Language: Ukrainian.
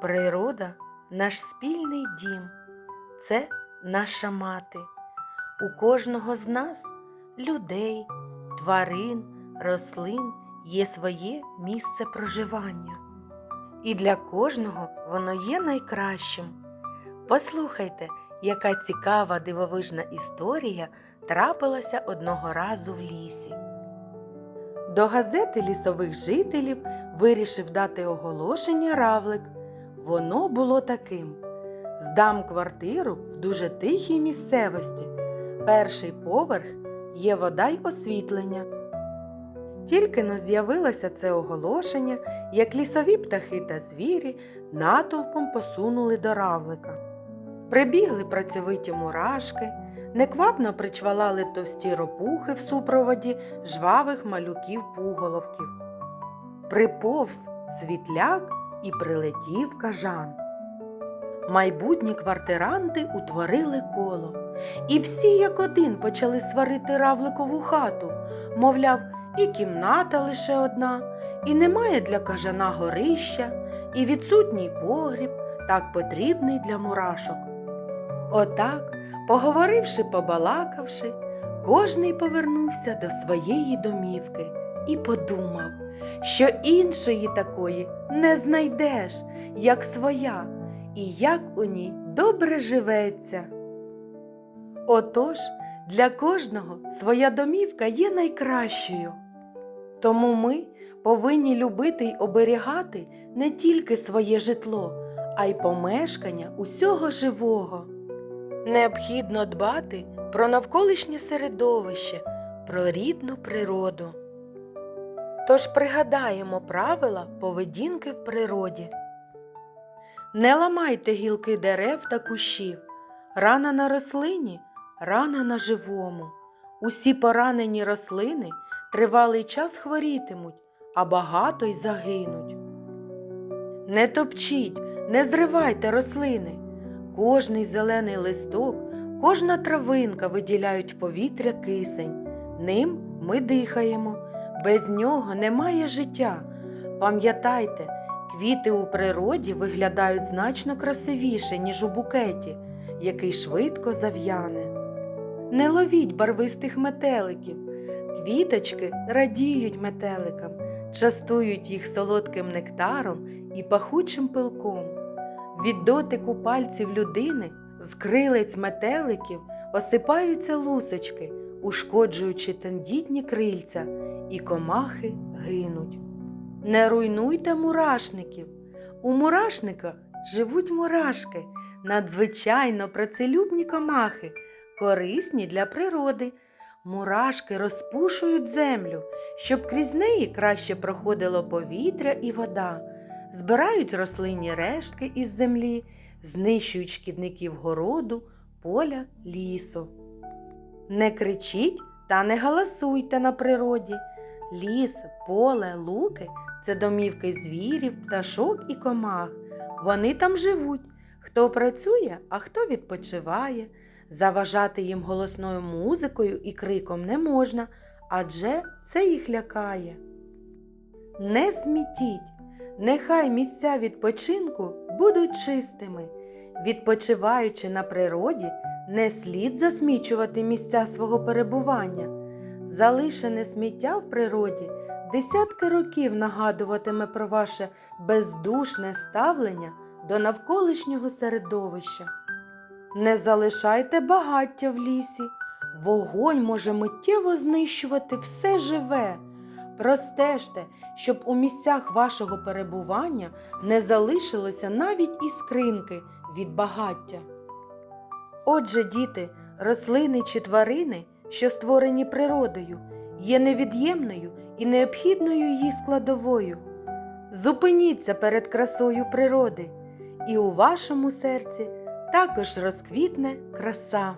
Природа наш спільний дім, це наша мати. У кожного з нас, людей, тварин, рослин, є своє місце проживання. І для кожного воно є найкращим. Послухайте, яка цікава дивовижна історія трапилася одного разу в лісі. До газети лісових жителів вирішив дати оголошення равлик. Воно було таким: здам квартиру в дуже тихій місцевості. Перший поверх є вода й освітлення. Тільки но з'явилося це оголошення, як лісові птахи та звірі натовпом посунули до равлика. Прибігли працьовиті мурашки, неквапно причвалали товсті ропухи в супроводі жвавих малюків пуголовків. Приповз світляк і прилетів кажан. Майбутні квартиранти утворили коло, і всі як один почали сварити равликову хату, мовляв, і кімната лише одна, і немає для кажана горища, і відсутній погріб, так потрібний для мурашок. Отак, поговоривши, побалакавши, кожний повернувся до своєї домівки і подумав, що іншої такої не знайдеш, як своя, і як у ній добре живеться. Отож, для кожного своя домівка є найкращою. Тому ми повинні любити й оберігати не тільки своє житло, а й помешкання усього живого. Необхідно дбати про навколишнє середовище, про рідну природу. Тож пригадаємо правила поведінки в природі. Не ламайте гілки дерев та кущів. Рана на рослині, рана на живому. Усі поранені рослини тривалий час хворітимуть, а багато й загинуть. Не топчіть, не зривайте рослини. Кожний зелений листок, кожна травинка виділяють повітря кисень. Ним ми дихаємо. Без нього немає життя. Пам'ятайте, квіти у природі виглядають значно красивіше, ніж у букеті, який швидко зав'яне. Не ловіть барвистих метеликів. Квіточки радіють метеликам, частують їх солодким нектаром і пахучим пилком. Від дотику пальців людини з крилець метеликів осипаються лусочки, ушкоджуючи тендітні крильця, і комахи гинуть. Не руйнуйте мурашників. У мурашниках живуть мурашки, надзвичайно працелюбні комахи, корисні для природи. Мурашки розпушують землю, щоб крізь неї краще проходило повітря і вода, збирають рослинні рештки із землі, знищують шкідників городу, поля, лісу. Не кричіть та не галасуйте на природі. Ліс, поле, луки це домівки звірів, пташок і комах. Вони там живуть. Хто працює, а хто відпочиває. Заважати їм голосною музикою і криком не можна, адже це їх лякає. Не смітіть, нехай місця відпочинку будуть чистими. Відпочиваючи на природі, не слід засмічувати місця свого перебування. Залишене сміття в природі десятки років нагадуватиме про ваше бездушне ставлення до навколишнього середовища. Не залишайте багаття в лісі. Вогонь може миттєво знищувати все живе. Простежте, щоб у місцях вашого перебування не залишилося навіть іскринки від багаття. Отже, діти, рослини чи тварини, що створені природою, є невід'ємною і необхідною її складовою. Зупиніться перед красою природи, і у вашому серці також розквітне краса.